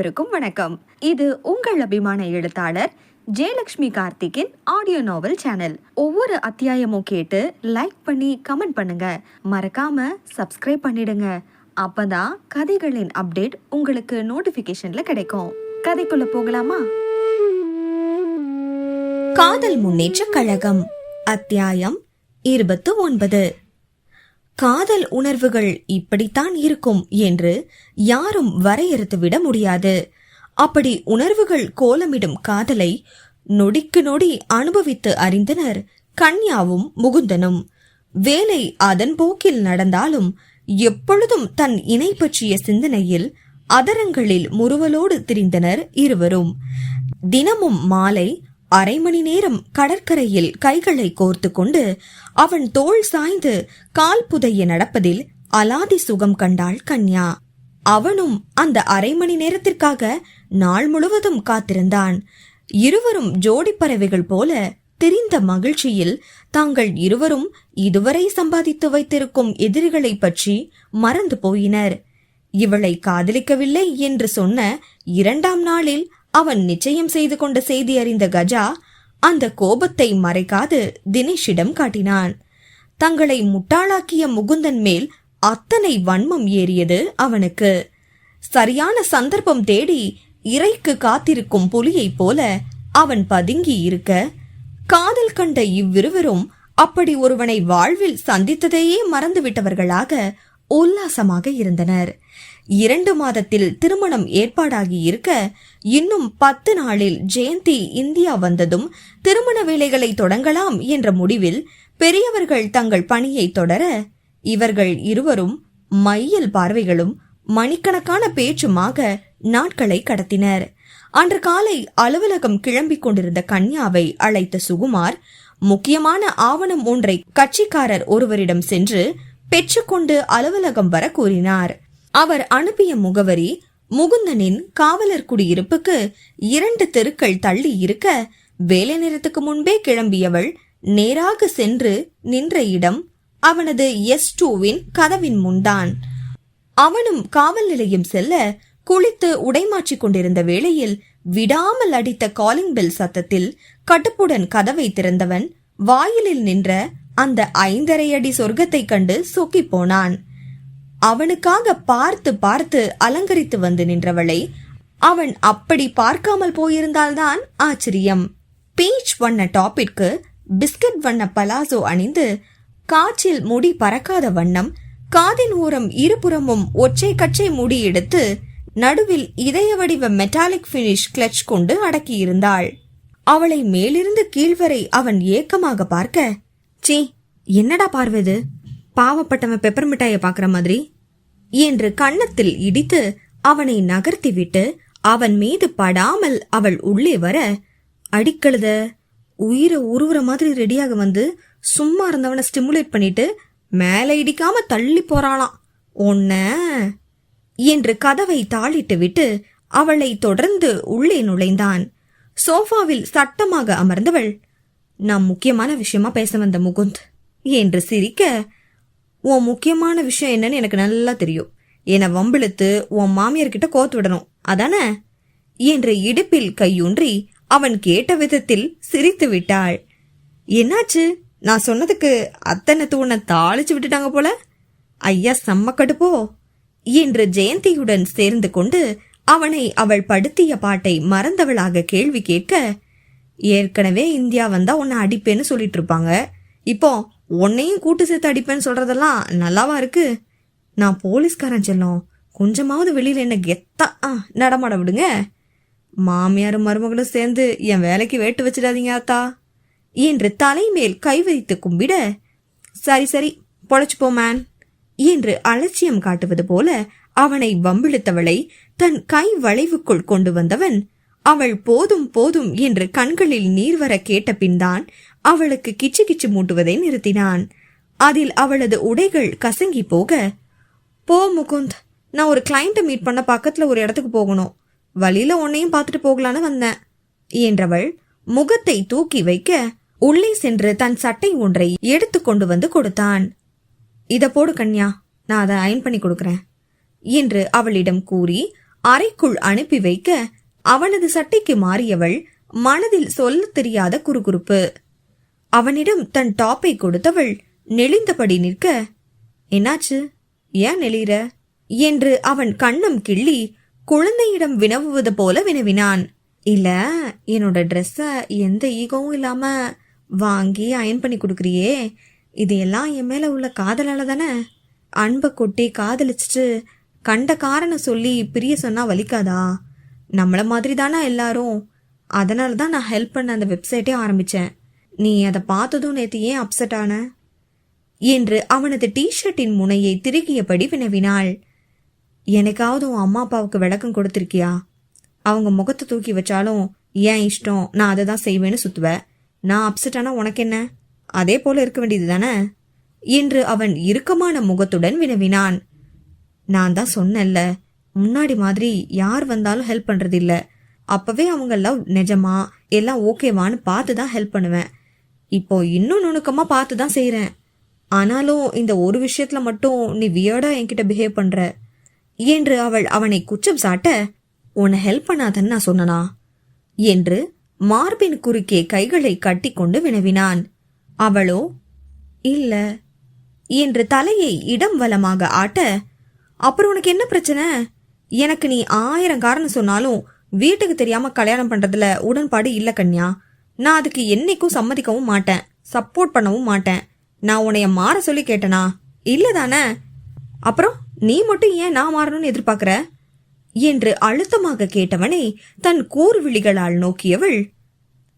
அனைவருக்கும் வணக்கம். இது உங்கள் அபிமான எழுத்தாளர் ஜெயலக்ஷ்மி கார்த்திக்கின் ஆடியோ நாவல் சேனல் ஒவ்வொரு அத்தியாயமும் கேட்டு லைக் பண்ணி கமெண்ட் பண்ணுங்க. மறக்காம சப்ஸ்கிரைப் பண்ணிடுங்க. அப்பதான் கதைகளின் அப்டேட் உங்களுக்கு நோட்டிபிகேஷன்ல கிடைக்கும். கதைக்குள்ள போகலாமா? காதல் முன்னேற்ற கழகம் அத்தியாயம் இருபத்து ஒன்பது. காதல் உணர்வுகள் இப்படித்தான் இருக்கும் என்று யாரும் வரையறுத்துவிட முடியாது. அப்படி உணர்வுகள் கோலமிடும் காதலை நொடிக்கு நொடி அனுபவித்து அறிந்தனர் கன்யாவும் முகுந்தனும். வேலை அதன் போக்கில் நடந்தாலும் எப்பொழுதும் தன் இணை பற்றிய சிந்தனையில் அதரங்களில் முறுவலோடு திரிந்தனர் இருவரும். தினமும் மாலை அரை மணி நேரம் கடற்கரையில் கைகளை கோர்த்து கொண்டு அவன் தோள் சாய்ந்து கால் புதைய நடப்பதில் அலாதி சுகம் கண்டாள் கன்யா. அவனும் அந்த அரை மணி நேரத்திற்காக நாள் முழுவதும் காத்திருந்தான். இருவரும் ஜோடி பறவைகள் போல தெரிந்த மகிழ்ச்சியில் தாங்கள் இருவரும் இதுவரை சம்பாதித்து வைத்திருக்கும் எதிரிகளை பற்றி மறந்து போயினர். இவளை காதலிக்கவில்லை என்று சொன்ன இரண்டாம் நாளில் அவன் நிச்சயம் செய்து கொண்ட செய்தி அறிந்த கஜா அந்த கோபத்தை மறைக்காது தினேஷிடம் காட்டினான். தங்களை முட்டாளாக்கிய முகுந்தன் மேல் அத்தனை வன்மம் ஏறியது அவனுக்கு. சரியான சந்தர்ப்பம் தேடி இறைக்கு காத்திருக்கும் புலியைப் போல அவன் பதுங்கி இருக்க காதல் கண்ட இவ்விருவரும் அப்படி ஒருவனை வாழ்வில் சந்தித்ததையே மறந்துவிட்டவர்களாக உல்லாசமாக இருந்தனர். இரண்டு மாதத்தில் திருமணம் ஏற்பாடாகி இருக்க இன்னும் பத்து நாளில் ஜெயந்தி இந்தியா வந்ததும் திருமண வேலைகளை தொடங்கலாம் என்ற முடிவில் பெரியவர்கள் தங்கள் பணியை தொடர இவர்கள் இருவரும் மையல் பார்வைகளும் மணிக்கணக்கான பேச்சுமாக நாட்களை கடத்தினர். அன்று காலை அலுவலகம் கிளம்பிக் கொண்டிருந்த கன்யாவை அழைத்த சுகுமார் முக்கியமான ஆவணம் ஒன்றை கட்சிக்காரர் ஒருவரிடம் சென்று பெற்றுக்கொண்டு அலுவலகம் வர கூறினார். அவர் அனுப்பிய முகவரி முகுந்தனின் காவலர் குடியிருப்புக்கு இரண்டு தெருக்கள் தள்ளி இருக்க வேலை நேரத்துக்கு முன்பே கிளம்பியவள் நேராக சென்று நின்ற இடம் அவனது எஸ் டூவின் கதவின் முன்தான் அவனும் காவல் நிலையம் செல்ல குளித்து உடைமாற்றிக் கொண்டிருந்த வேளையில் விடாமல் அடித்த காலிங் பெல் சத்தத்தில் கட்டுப்புடன் கதவை திறந்தவன் வாயிலில் நின்ற அந்த ஐந்தரை அடி சொர்க்கத்தைக் கண்டு சொக்கிப் போனான். அவனுக்காக பார்த்து பார்த்து அலங்கரித்து வந்து நின்றவளை அவன் அப்படி பார்க்காமல் போயிருந்தால்தான் ஆச்சரியம். பீச் வண்ண டாப்பிற்கு பிஸ்கட் வண்ண பலாசோ அணிந்து காற்றில் முடி பறக்காத வண்ணம் காதின் ஓரம் இருபுறமும் ஒற்றை கச்சை முடி எடுத்து நடுவில் இதய வடிவ மெட்டாலிக் பினிஷ் கிளச் கொண்டு அடக்கியிருந்தாள். அவளை மேலிருந்து கீழ்வரை அவன் ஏக்கமாக பார்க்க சீ என்னடா பார்வது பாவப்பட்டவன் பெப்பர் மிட்டாயை பாக்குற மாதிரி என்று கன்னத்தில் இடித்து அவனை நகர்த்திவிட்டு அவன் மீது படாமல் அவள் உள்ளே வர அடிக்கழுத உயிரை உருவுற மாதிரி ரெடியாக வந்து சும்மா இருந்தவனை ஸ்டிமுலேட் பண்ணிட்டு மேலே இடிக்காம தள்ளி போறாளாம். ஒன்ன என்று கதவை தாளிட்டு விட்டு அவளை தொடர்ந்து உள்ளே நுழைந்தான். சோஃபாவில் சட்டமாக அமர்ந்தவள் நாம் முக்கியமான விஷயமா பேச வந்த முகுந்த் என்று சிரிக்க உன் முக்கியமான விஷயம் என்னன்னு எனக்கு நல்லா தெரியும். என்னை வம்பிழுத்து உன் மாமியார்கிட்ட கோத்து விடணும். அதானே? என்று இடுப்பில் கையூன்றி அவன் கேட்ட விதத்தில் சிரித்து விட்டாள். என்னாச்சு? நான் சொன்னதுக்கு அத்தனை தூணை தாளிச்சு விட்டுட்டாங்க போல? ஐயா செம்ம கடுப்போ? என்று ஜெயந்தியுடன் சேர்ந்து கொண்டு அவனை அவள் படுத்திய பாட்டை மறந்தவளாக கேள்வி கேட்க ஏற்கனவே இந்தியா வந்தா உன்னை அடிப்பேன்னு சொல்லிட்டு இருப்பாங்க. இப்போ உன்னையும் கூட்டு சேர்த்து அடிப்பேன்னு சொல்றதெல்லாம் நல்லாவா இருக்கு? நான் போலீஸ்காரன் செல்லம். கொஞ்சமாவது வெளியில என்ன கெத்தா ஆ, நடமாட விடுங்க. மாமியாரும் மருமகளும் சேர்ந்து என் வேலைக்கு வேட்டு வச்சிடாதீங்க ஆத்தா. என்று தலைமேல் கை வைத்து கும்பிட. சரி சரி பொழைச்சுப்போ மேன் என்று அலட்சியம் காட்டுவது போல அவனை வம்பிழுத்தவளை தன் கை வளைவுக்குள் கொண்டு வந்தவன். அவள் போதும் போதும் என்று கண்களில் நீர் வர கேட்ட பின்தான் அவளுக்கு கிச்சு கிச்சு மூட்டுவதை நிறுத்தினான். அதில் அவளது உடைகள் கசங்கி போக போ முகுந்த் நான் ஒரு கிளைண்ட்டை மீட் பண்ண பக்கத்துல ஒரு இடத்துக்கு போகணும். வழியில உன்னையும் பார்த்துட்டு போகலான்னு வந்தேன். என்றவள் முகத்தை தூக்கி வைக்க உள்ளே சென்று தன் சட்டை ஒன்றை எடுத்து கொண்டு வந்து கொடுத்தான். இத போடு கன்யா நான் அதை அயன் பண்ணி கொடுக்கறேன். என்று அவளிடம் கூறி அறைக்குள் அனுப்பி வைக்க அவனது சட்டைக்கு மாறியவள் மனதில் சொல்ல தெரியாத குறுகுறுப்பு. அவனிடம் தன் டாப்பை கொடுத்தவள் நெளிந்தபடி நிற்க என்னாச்சு? ஏன் நெளிற என்று அவன் கண்ணம் கிள்ளி குழந்தையிடம் வினவுவது போல வினவினான். இல்ல என்னோட ட்ரெஸ்ஸ எந்த ஈகோவும் இல்லாம வாங்கி அயன் பண்ணி கொடுக்குறியே. இது எல்லாம் என் மேல உள்ள காதலால தானே? அன்பை கொட்டி காதலிச்சிட்டு கண்ட காரணம் சொல்லி பிரிய சொன்னா வலிக்காதா? நம்மள மாதிரி தானே எல்லாரும்? அதனால தான் நான் ஹெல்ப் பண்ண அந்த வெப்சைட்டே ஆரம்பிச்சேன். நீ அதை பார்த்ததும் நேத்து ஏன் அப்செட் ஆன? என்று அவனது டிஷர்ட்டின் முனையை திருகியபடி வினவினாள். எனக்காவது உன் அம்மா அப்பாவுக்கு விளக்கம் கொடுத்துருக்கியா? அவங்க முகத்தை தூக்கி வச்சாலும் ஏன் இஷ்டம்? நான் அதை தான் செய்வேன்னு சுத்துவேன் நான் அப்செட் ஆனால் உனக்கு என்ன? அதே போல இருக்க வேண்டியது தானே? என்று அவன் இறுக்கமான முகத்துடன் வினவினான். நான் தான் சொன்னேன்ல முன்னாடி மாதிரி யார் வந்தாலும் ஹெல்ப் பண்றது இல்ல அப்பவே அவங்க லவ் நிஜமா எல்லாம் ஓகேவான்னு பார்த்து தான் ஹெல்ப் பண்ணுவேன். இப்போ இன்னும் நுணுக்கமா பார்த்து தான் செய்கிறேன் ஆனாலும் இந்த ஒரு விஷயத்துல மட்டும் நீ வியர்டா என்கிட்ட பிஹேவ் பண்ற. என்று அவள் அவனை குற்றம் சாட்ட உன்னை ஹெல்ப் பண்ணாதன்னு நான் சொன்னனா? என்று மார்பின் குறுக்கே கைகளை கட்டிக்கொண்டு வினவினான். அவளோ இல்ல. என்று தலையை இடம் வலமாக ஆட்ட அப்புறம் உனக்கு என்ன பிரச்சனை? எனக்கு நீ ஆயிரம் காரணம் சொன்னாலும் வீட்டுக்கு தெரியாம கல்யாணம் பண்றதுல உடன்பாடு இல்ல கன்யா. நான் அதுக்கு என்னைக்கும் சம்மதிக்கவும் மாட்டேன். சப்போர்ட் பண்ணவும் மாட்டேன். நான் உன்னைய மாற சொல்லி கேட்டனா? இல்லை தானே? அப்புறம் நீ மட்டும் ஏன் நான் மாறணும்னு எதிர்பார்க்கற? என்று அழுத்தமாக கேட்டவனை தன் கூர்விழிகளால் நோக்கியவள்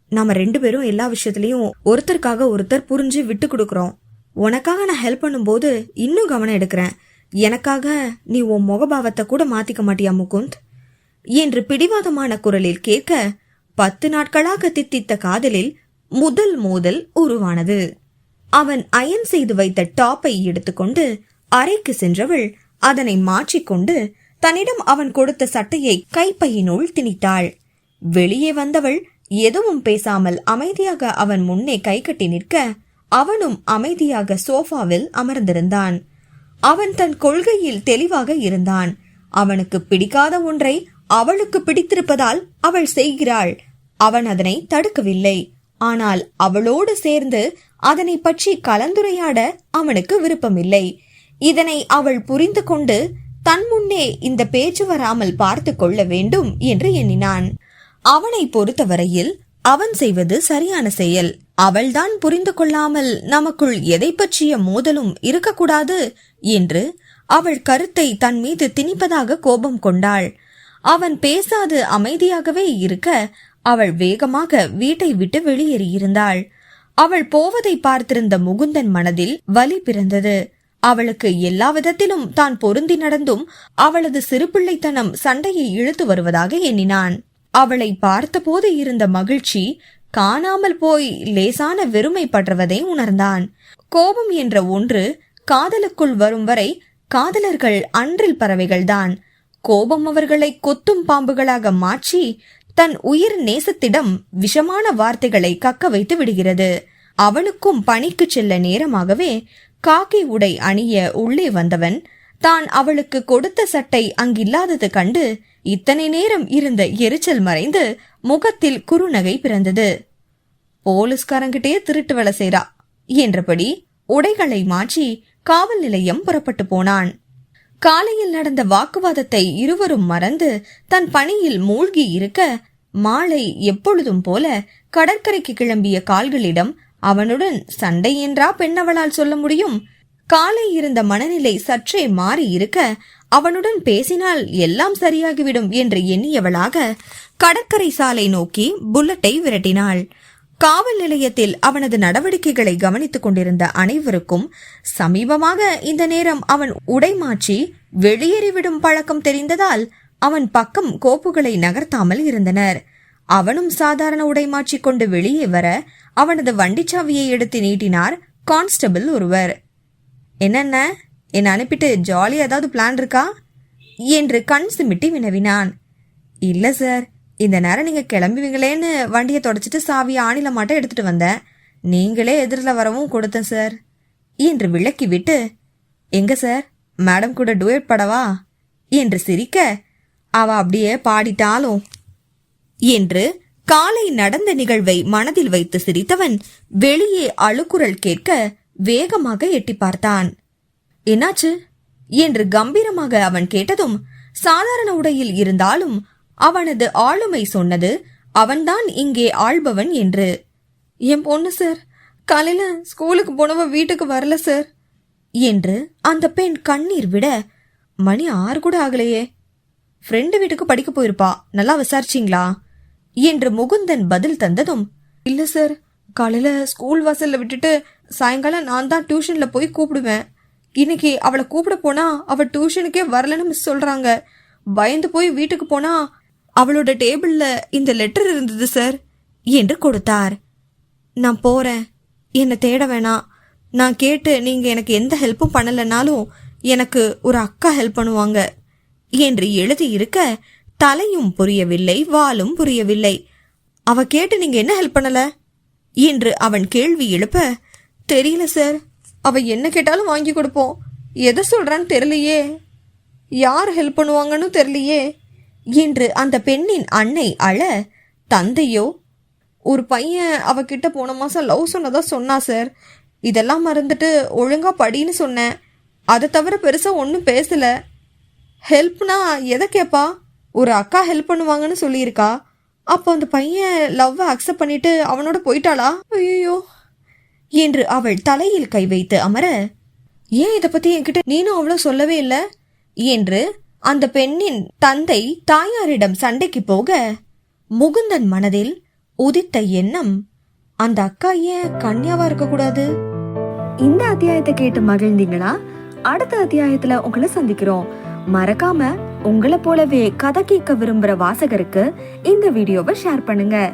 நாம ரெண்டு பேரும் எல்லா விஷயத்திலயும் ஒருத்தருக்காக ஒருத்தர் புரிஞ்சு விட்டு கொடுக்கறோம். உனக்காக நான் ஹெல்ப் பண்ணும்போது இன்னும் கவனம் எடுக்கிறேன். எனக்காக நீ உன் முகபாவத்தை கூட மாத்திக்க மாட்டியா முகுந்த்? என்று பிடிவாதமான குரலில் கேட்க பத்து நாட்களாக தித்தித்த காதலில் முதல் மோதல் உருவானது. அவன் அயன் செய்து வைத்த டாப்பை எடுத்துக்கொண்டு அறைக்கு சென்றவள் அதனை மாற்றிக்கொண்டு தன்னிடம் அவன் கொடுத்த சட்டையை கைப்பையினுள் திணித்தாள். வெளியே வந்தவள் எதுவும் பேசாமல் அமைதியாக அவன் முன்னே கை கட்டி நிற்க அவனும் அமைதியாக சோஃபாவில் அமர்ந்திருந்தான். அவன் தன் கொள்கையில் தெளிவாக இருந்தான். அவனுக்கு பிடிக்காத ஒன்றை அவளுக்கு பிடித்திருப்பதால் அவள் செய்கிறாள். அவன் அதனை தடுக்கவில்லை. ஆனால் அவளோடு சேர்ந்து அதனை பற்றி கலந்துரையாட அவனுக்கு விருப்பமில்லை. இதனை அவள் புரிந்து கொண்டு தன் முன்னே இந்த பேச்சு வராமல் பார்த்து கொள்ள வேண்டும் என்று எண்ணினான். அவனை பொறுத்தவரையில் அவன் செய்வது சரியான செயல். அவள்தான் புரிந்து கொள்ளாமல் நமக்குள் எதை பற்றிய மோதலும் இருக்கக்கூடாது என்று அவள் கருத்தை தன் மீது திணிப்பதாக கோபம் கொண்டாள். அவன் பேசாது அமைதியாகவே இருக்க அவள் வேகமாக வீட்டை விட்டு வெளியேறியிருந்தாள். அவள் போவதை பார்த்திருந்த முகுந்தன் மனதில் வலி பிறந்தது. அவளுக்கு எல்லா விதத்திலும் தான் பொருந்தி நடந்தும் அவளது சிறுபிள்ளைத்தனம் சண்டையை இழுத்து வருவதாக எண்ணினான். அவளை பார்த்தபோது இருந்த மகிழ்ச்சி காணாமல் போய் லேசான வெறுமை படுறவதை உணர்ந்தான். கோபம் என்ற ஒன்று காதலுக்குள் வரும் வரை காதலர்கள் அன்றில் பறவைகள்தான். கோபம் அவர்களை கொத்தும் பாம்புகளாக மாற்றி தன் உயிர் நேசத்திடம் விஷமான வார்த்தைகளை கக்க வைத்து விடுகிறது. அவனுக்கும் பணிக்கு செல்ல நேரமாகவே காக்கி உடை அணிய உள்ளே வந்தவன் தான் அவளுக்கு கொடுத்த சட்டை அங்கில்லாதது கண்டு இத்தனை நேரம் இருந்த எரிச்சல் மறைந்து முகத்தில் குறுநகை பிறந்தது. போலீஸ்காரங்கிட்டே திருட்டு வேலை செய்றா என்றபடி உடைகளை மாற்றி காவல் நிலையம் புறப்பட்டு போனான். காலையில் நடந்த வாக்குவாதத்தை இருவரும் மறந்து தன் பணியில் மூழ்கி இருக்க மாலை எப்பொழுதும் போல கடற்கரைக்கு கிளம்பிய கால்களிடம் அவனுடன் சண்டை என்றா பெண்ணவளால் சொல்ல முடியும்? காலை இருந்த மனநிலை சற்றே மாறி இருக்க அவனுடன் பேசினால் எல்லாம் சரியாகிவிடும் என்று எண்ணியவளாக கடற்கரை சாலை நோக்கி புல்லட்டை விரட்டினாள். காவல் நிலையத்தில் அவனது நடவடிக்கைகளை கவனித்துக் கொண்டிருந்த அனைவருக்கும் சமீபமாக இந்த நேரம் அவன் உடை மாற்றி வெளியேறிவிடும் பழக்கம் தெரிந்ததால் அவன் பக்கம் கோப்புகளை நகர்த்தாமல் இருந்தனர். அவனும் சாதாரண உடை மாற்றிக் கொண்டு வெளியே வர அவனது வண்டிச்சாவியை எடுத்து நீட்டினார் கான்ஸ்டபிள் ஒருவர். என்னென்ன? என்னை அனுப்பிட்டு ஜாலி ஏதாவது பிளான் இருக்கா? என்று கண் சிமிட்டி வினவினான். இல்ல சார் இந்த நேரம் நீங்க கிளம்புவீங்களேன்னு வண்டியை தொடச்சிட்டு சாவியை ஆணில மாட்ட எடுத்துட்டு வந்தேன். நீங்களே எதிரில் வரவும் கொடுத்தேன் சார். என்று விளக்கி விட்டு எங்க சார்? மேடம் கூட டூயட் படவா என்று சிரிக்க அவ அப்படியே பாடிட்டாலும். என்று காலை நடந்த நிகழ்வை மனதில் வைத்து சிரித்தவன் வெளியே அழுக்குரல் கேட்க வேகமாக எட்டி பார்த்தான். என்னாச்சு? என்று கம்பீரமாக அவன் கேட்டதும் சாதாரண உடையில் இருந்தாலும் அவனது ஆளுமை சொன்னது அவன்தான் இங்கே ஆள்பவன் என்று. என் பொண்ணு சார். காலையில ஸ்கூலுக்கு போனவ வீட்டுக்கு வரல சார் என்று அந்த பெண் கண்ணீர் விட மணி ஆறு கூட ஆகலையே. ஃப்ரெண்டு வீட்டுக்கு படிக்க போயிருப்பா. நல்லா விசாரிச்சிங்களா? என்று முகுந்தன் பதில் தந்ததும் இல்ல சார். காலையில ஸ்கூல் வாசல்ல விட்டுட்டு சாயங்காலம் நான் தான் டியூஷன்ல போய் கூப்பிடுவேன். இன்னைக்கு அவளை கூப்பிட போனா அவ டியூஷனுக்கே வரலன்னு மிஸ் சொல்றாங்க. பயந்து போய் வீட்டுக்கு போனா அவளோட டேபிள்ல இந்த லெட்டர் இருந்தது சார். என்று கொடுத்தார். நான் போறேன். என்னை தேட வேணாம். நான் கேட்டு நீங்க எனக்கு எந்த ஹெல்ப்பும் பண்ணலைனாலும் எனக்கு ஒரு அக்கா ஹெல்ப் பண்ணுவாங்க. என்று எழுதி இருக்க தலையும் புரியவில்லை வாலும் புரியவில்லை. அவ கேட்டு நீங்க என்ன ஹெல்ப் பண்ணல? என்று அவன் கேள்வி எழுப்ப தெரியல சார். அவ என்ன கேட்டாலும் வாங்கி கொடுப்போம். எதை சொல்றான்னு தெரியலையே. யார் ஹெல்ப் பண்ணுவாங்கன்னு தெரியலையே. என்று அந்த பெண்ணின் அன்னை அழ தந்தையோ ஒரு பையன் அவகிட்ட போன மாசம் லவ் சொன்னதா சொன்னா சார். இதெல்லாம் மறந்துட்டு ஒழுங்கா படின்னு சொன்னேன். அதை தவிர பெருசா ஒன்றும் பேசல. ஹெல்ப்னா எதை கேட்பா ஒரு அக்கா ஹெல்ப் பண்ணுவாங்கன்னு சொல்லியிருக்கா. அப்போ அந்த பையன் லவ்வை அக்செப்ட் பண்ணிட்டு அவனோட போயிட்டாளா? ஐயோ என்று அவள் தலையில் கை வைத்து அமர ஏன் இதை பத்தி என்கிட்ட நீனும் அவ்வளோ சொல்லவே இல்லை? என்று அந்த பெண்ணின் தந்தை தாயாரிடம் சண்டைக்கு போக முகுந்தன் மனதில் உதித்த எண்ணம் அந்த அக்கா ஏன் கன்யாவா இருக்கக்கூடாது இந்த அத்தியாயத்தை கேட்டு மகிழ்ந்தீங்களா? அடுத்த அத்தியாயத்துல உங்களை சந்திக்கிறோம். மறக்காம உங்களை போலவே கதை கேட்க விரும்புற வாசகருக்கு இந்த வீடியோவை ஷேர் பண்ணுங்க.